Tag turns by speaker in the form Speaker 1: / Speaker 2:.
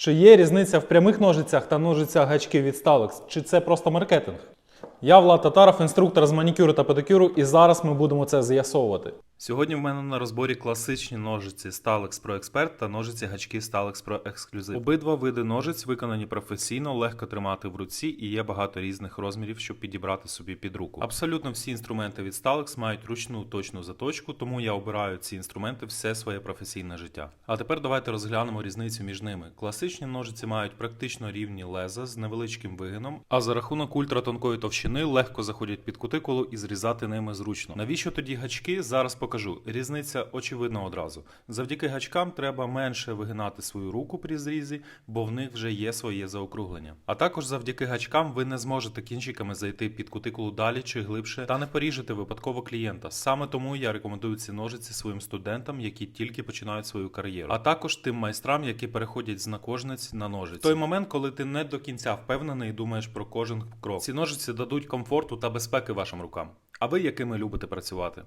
Speaker 1: Чи є різниця в прямих ножицях та ножицях гачків від Stalex? Чи це просто маркетинг? Я Влад Татаров, інструктор з манікюру та педикюру, і зараз ми будемо це з'ясовувати.
Speaker 2: Сьогодні в мене на розборі класичні ножиці Stalex Pro Expert та ножиці гачки Stalex Pro Exclusive. Обидва види ножиць виконані професійно, легко тримати в руці і є багато різних розмірів, щоб підібрати собі під руку. Абсолютно всі інструменти від Stalex мають ручну точну заточку, тому я обираю ці інструменти все своє професійне життя. А тепер давайте розглянемо різницю між ними. Класичні ножиці мають практично рівні леза з невеличким вигином, а за рахунок ультратонкої товщини легко заходять під кутикулу і зрізати ними зручно. Навіщо тоді гачки? Зараз покажу. Різниця очевидна одразу. Завдяки гачкам треба менше вигинати свою руку при зрізі, бо в них вже є своє заокруглення. А також завдяки гачкам ви не зможете кінчиками зайти під кутикулу далі чи глибше та не поріжете випадково клієнта. Саме тому я рекомендую ці ножиці своїм студентам, які тільки починають свою кар'єру, а також тим майстрам, які переходять з накожниць на ножиці. Той момент, коли ти не до кінця впевнений і думаєш про кожен крок. Ці ножиці дадуть комфорту та безпеки вашим рукам. А ви якими любите працювати?